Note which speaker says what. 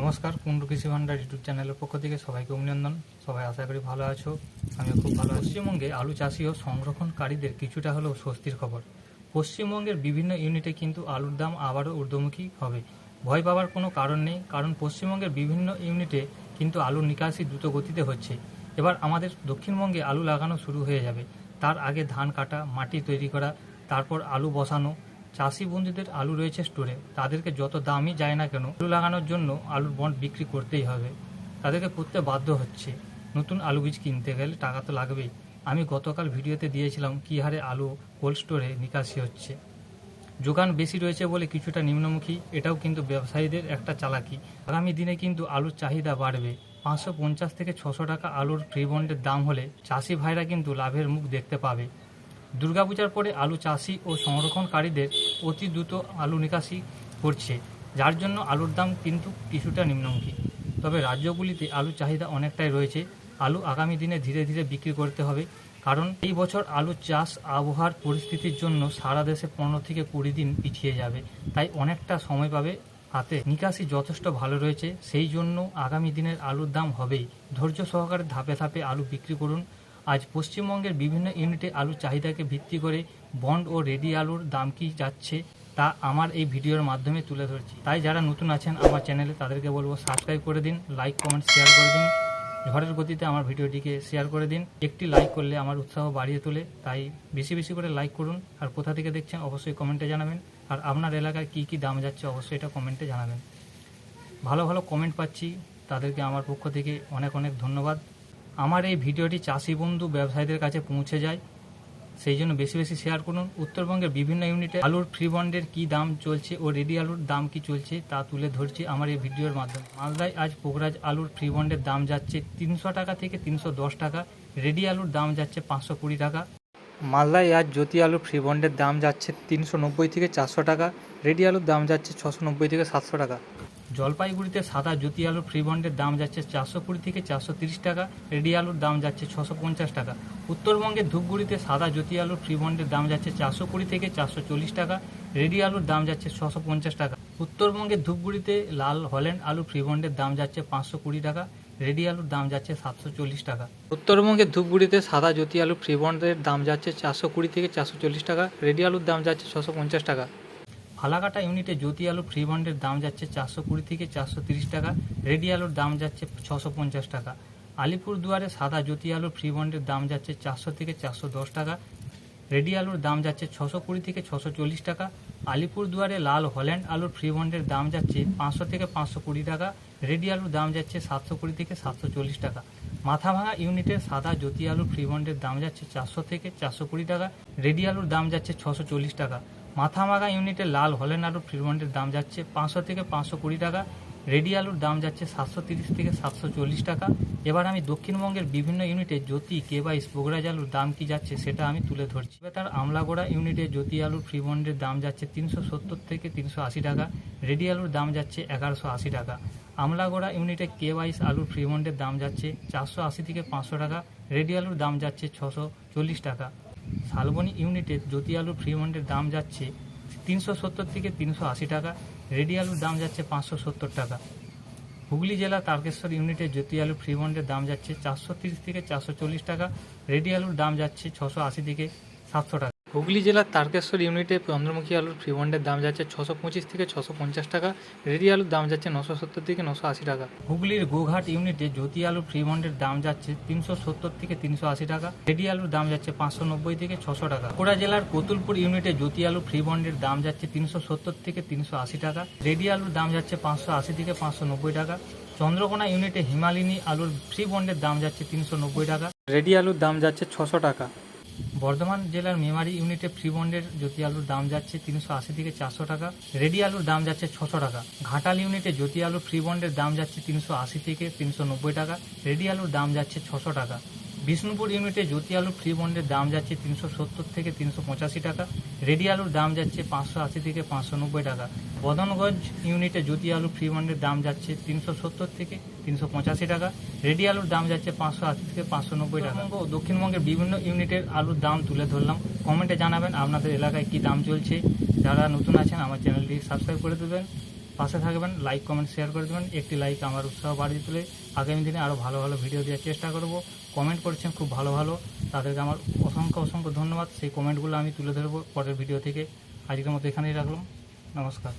Speaker 1: নমস্কার, কুণ্ডু কৃষি ভান্ডার ইউটিউব চ্যানেলের পক্ষ থেকে সবাইকে অভিনন্দন। সবাই আশা করি ভালো আছো আমি খুব ভালো পশ্চিমবঙ্গে আলু চাষি ও সংরক্ষণকারীদের কিছুটা হলেও স্বস্তির খবর। পশ্চিমবঙ্গের বিভিন্ন ইউনিটে কিন্তু আলুর দাম আবারও ঊর্ধ্বমুখী হবে। ভয় পাওয়ার কোনো কারণ নেই, কারণ পশ্চিমবঙ্গের বিভিন্ন ইউনিটে কিন্তু আলুর নিকাশি দ্রুত গতিতে হচ্ছে। এবার আমাদের দক্ষিণবঙ্গে আলু লাগানো শুরু হয়ে যাবে। তার আগে ধান কাটা, মাটি তৈরি করা, তারপর আলু বসানো চাষি বন্ধুদের আলু রয়েছে স্টোরে। তাদেরকে যত দামই যায় না কেন, আলু লাগানোর জন্য আলুর বন্ড বিক্রি করতেই হবে। তাদেরকে করতে বাধ্য হচ্ছে। নতুন আলু বীজ কিনতে গেলে টাকা তো লাগবেই। আমি গতকাল ভিডিওতে দিয়েছিলাম কী হারে আলু কোল্ড স্টোরে নিকাশি হচ্ছে। যোগান বেশি রয়েছে বলে কিছুটা নিম্নমুখী, এটাও কিন্তু ব্যবসায়ীদের একটা চালাকি। আগামী দিনে কিন্তু আলুর চাহিদা বাড়বে। পাঁচশো পঞ্চাশ থেকে ছশো টাকা আলুর ফ্রি বন্ডের দাম হলে চাষি ভাইরা কিন্তু লাভের মুখ দেখতে পাবে। দুর্গাপূজার পরে আলু চাষি ও সংরক্ষণকারীদের অতি দ্রুত আলু নিকাশি করছে, যার জন্য আলুর দাম কিন্তু কিছুটা নিম্নমুখী। তবে রাজ্যগুলিতে আলুর চাহিদা অনেকটাই রয়েছে। আলু আগামী দিনে ধীরে ধীরে বিক্রি করতে হবে, কারণ এই বছর আলু চাষ আবহাওয়ার পরিস্থিতির জন্য সারা দেশে পনেরো থেকে কুড়ি দিন পিছিয়ে যাবে। তাই অনেকটা সময় পাবে হাতে। নিকাশি যথেষ্ট ভালো রয়েছে, সেই জন্য আগামী দিনের আলুর দাম হবেই। ধৈর্য সহকারে ধাপে ধাপে আলু বিক্রি করুন। আজ পশ্চিমবঙ্গের বিভিন্ন ইউনিটে আলুর চাহিদাকে ভিত্তি করে বন্ড ও রেডি আলুর দাম কি যাচ্ছে তা আমার এই ভিডিওর মাধ্যমে তুলে ধরছি। তাই যারা নতুন আছেন আমার চ্যানেলে তাদেরকে বলব সাবস্ক্রাইব করে দিন, লাইক, কমেন্ট, শেয়ার করে দিন ঝড়ের গতিতে আমার ভিডিওটিকে শেয়ার করে দিন। একটি লাইক করলে আমার উৎসাহ বাড়িয়ে তোলে, তাই বেশি বেশি করে লাইক করুন। আর কোথা থেকে দেখছেন অবশ্যই কমেন্টে জানাবেন। আর আপনার এলাকায় কী কী দাম যাচ্ছে অবশ্যই এটা কমেন্টে জানাবেন। ভালো ভালো কমেন্ট পাচ্ছি, তাদেরকে আমার পক্ষ থেকে অনেক অনেক ধন্যবাদ। আমার এই ভিডিওটি চাষি বন্ধু ব্যবসায়ীদের কাছে পৌঁছে যায়। সেই জন্য বেশি বেশি শেয়ার করুন। উত্তরবঙ্গের বিভিন্ন ইউনিটে আলুর ফ্রি বন্ডের কী দাম চলছে ও রেডি আলুর দাম কি চলছে তা তুলে ধরছি আমার এই ভিডিওর মাধ্যমে। মালদায় আজ পোকরাজ আলুর ফ্রি বন্ডের দাম যাচ্ছে তিনশো টাকা থেকে তিনশো দশ টাকা। রেডি আলুর দাম যাচ্ছে পাঁচশো কুড়ি টাকা। মালদায় আজ জ্যোতি আলুর ফ্রি বন্ডের দাম যাচ্ছে তিনশো নব্বই থেকে চারশো টাকা। রেডি আলুর দাম যাচ্ছে ছশো নব্বই থেকে সাতশো টাকা। জলপাইগুড়িতে সাদা জ্যোতি আলুর ফ্রি বন্ডের দাম যাচ্ছে চারশো কুড়ি থেকে চারশো তিরিশ টাকা, রেডি আলুর দাম যাচ্ছে ছশো পঞ্চাশ টাকা। উত্তরবঙ্গের ধূপগুড়িতে সাদা জ্যোতি আলুর ফ্রি বন্ডের দাম যাচ্ছে চারশো কুড়ি থেকে চারশো চল্লিশ টাকা, রেডি আলুর দাম যাচ্ছে ছশো পঞ্চাশ টাকা। উত্তরবঙ্গের ধূপগুড়িতে লাল হল্যান্ড আলু ফ্রি বন্ডের দাম যাচ্ছে পাঁচশো কুড়ি টাকা, রেডি আলুর দাম যাচ্ছে সাতশো চল্লিশ টাকা। উত্তরবঙ্গের ধূপগুড়িতে সাদা জ্যোতি আলু ফ্রি বন্ডের দাম যাচ্ছে চারশো কুড়ি থেকে চারশো চল্লিশ টাকা, রেডি আলুর দাম যাচ্ছে ছশো পঞ্চাশ টাকা। ফালাকাটা ইউনিটে জ্যোতি আলু ফ্রি বন্ডের দাম যাচ্ছে চারশো কুড়ি থেকে চারশো তিরিশ টাকা, রেডি আলুর দাম যাচ্ছে ছশো পঞ্চাশ টাকা। আলিপুর দুয়ারে সাদা জ্যোতি আলুর ফ্রি বন্ডের দাম যাচ্ছে চারশো থেকে চারশো দশ টাকা, রেডি আলুর দাম যাচ্ছে ছশো কুড়ি থেকে ছশো চল্লিশ টাকা। আলিপুর দুয়ারে লাল হল্যান্ড আলুর ফ্রি বন্ডের দাম যাচ্ছে পাঁচশো থেকে পাঁচশো কুড়ি টাকা, রেডি আলুর দাম যাচ্ছে সাতশো কুড়ি থেকে সাতশো চল্লিশ টাকা। মাথাভাঙা ইউনিটের সাদা জ্যোতি আলুর ফ্রি বন্ডের দাম যাচ্ছে চারশো থেকে চারশো কুড়ি টাকা, রেডি আলুর দাম যাচ্ছে ছশো চল্লিশ টাকা। মাথামাগা ইউনিটে লাল হলেন আলুর ফ্রিবন্ডের দাম যাচ্ছে পাঁচশো থেকে পাঁচশো কুড়ি টাকা। রেডি আলুর দাম যাচ্ছে সাতশো তিরিশ থেকে সাতশো চল্লিশ টাকা। এবার আমি দক্ষিণবঙ্গের বিভিন্ন ইউনিটে জ্যোতি কে বাইশ বগুড়াজ আলুর দাম কি যাচ্ছে সেটা আমি তুলে ধরছি। তার আমলাগোড়া ইউনিটে জ্যোতি আলুর ফ্রি বন্ডের দাম যাচ্ছে তিনশো সত্তর থেকে তিনশো আশি টাকা। রেডি আলুর দাম যাচ্ছে এগারোশো আশি টাকা। আমলাগোড়া ইউনিটে কে বাইশ আলুর ফ্রি বন্ডের দাম যাচ্ছে চারশো আশি থেকে পাঁচশো টাকা। রেডি আলুর দাম যাচ্ছে ছশো চল্লিশ টাকা। শালবনী ইউনিটের জ্যোতি আলুর ফ্রি মন্ডের দাম যাচ্ছে তিনশো সত্তর থেকে তিনশো আশি টাকা, রেডি আলুর দাম যাচ্ছে পাঁচশো সত্তর টাকা। হুগলি জেলা তারকেশ্বর ইউনিটের জ্যোতি আলু ফ্রি মন্ডের দাম যাচ্ছে চারশো তিরিশ থেকে চারশো চল্লিশ টাকা, রেডি আলুর দাম যাচ্ছে ছশো আশি থেকে সাতশো টাকা। হুগলি জেলার তারকেশ্বর ইউনিটে চন্দ্রমুখী আলুর ফ্রি বন্ডের দাম যাচ্ছে ছশো পঁচিশ থেকে ছশো পঞ্চাশ টাকা রেডি আলুর দাম যাচ্ছে নশো সত্তর থেকে নশো আশি টাকা। হুগলির গোঘাট ইউনিটে জ্যোতি আলু ফ্রি বন্ডের দাম যাচ্ছে তিনশো সত্তর থেকে তিনশো আশি টাকা রেডি আলুর দাম যাচ্ছে পাঁচশো নব্বই থেকে ছশো টাকা। কোড়া জেলার কতুলপুর ইউনিটে জ্যোতি আলু ফ্রি বন্ডের দাম যাচ্ছে তিনশো সত্তর থেকে তিনশো আশি টাকা রেডি আলুর দাম যাচ্ছে পাঁচশো আশি থেকে পাঁচশো নব্বই টাকা চন্দ্রকোনা ইউনিটে হিমালিনী আলুর ফ্রি বন্ডের দাম যাচ্ছে তিনশো নব্বই টাকা। রেডি আলুর দাম যাচ্ছে ছশো টাকা। বর্ধমান জেলার মেমারি ইউনিটে ফ্রি বন্ডের জ্যোতি আলুর দাম যাচ্ছে তিনশো আশি থেকে চারশো টাকা, রেডি আলুর দাম যাচ্ছে ছশো টাকা, ঘাটাল ইউনিটে জ্যোতি আলুর ফ্রি বন্ডের দাম যাচ্ছে তিনশো আশি থেকে তিনশো নব্বই টাকা, রেডি আলুর দাম যাচ্ছে ছশো টাকা। বিষ্ণুপুর ইউনিটে জ্যোতি আলুর ফ্রি বন্ডের দাম যাচ্ছে তিনশো সত্তর থেকে তিনশো পঁচাশি টাকা। রেডি আলুর দাম যাচ্ছে পাঁচশো আশি থেকে পাঁচশো নব্বই টাকা। বদনগঞ্জ ইউনিটে জ্যোতি আলু ফ্রি বন্ডের দাম যাচ্ছে তিনশো সত্তর থেকে তিনশো পঁচাশি টাকা। রেডি আলুর দাম যাচ্ছে পাঁচশো আশি থেকে পাঁচশো নব্বই টাকা। ও দক্ষিণবঙ্গের বিভিন্ন ইউনিটের আলুর দাম তুলে ধরলাম। কমেন্টে জানাবেন আপনাদের এলাকায় কি দাম চলছে। যারা নতুন আছেন, আমার চ্যানেলটি সাবস্ক্রাইব করে দেবেন। পাশে থাকবেন লাইক কমেন্ট শেয়ার করে দেবেন। একটি লাইক আমার উৎসাহ বাড়িয়ে তুলে আগামী দিনে আরও ভালো ভালো ভিডিও দেওয়ার চেষ্টা করব। কমেন্ট করছেন খুব ভালো ভালো। তাদেরকে আমার অসংখ্য অসংখ্য ধন্যবাদ। সেই কমেন্টগুলো আমি তুলে ধরবো পরের ভিডিও থেকে। আজকের মতো এখানেই রাখলাম। নমস্কার।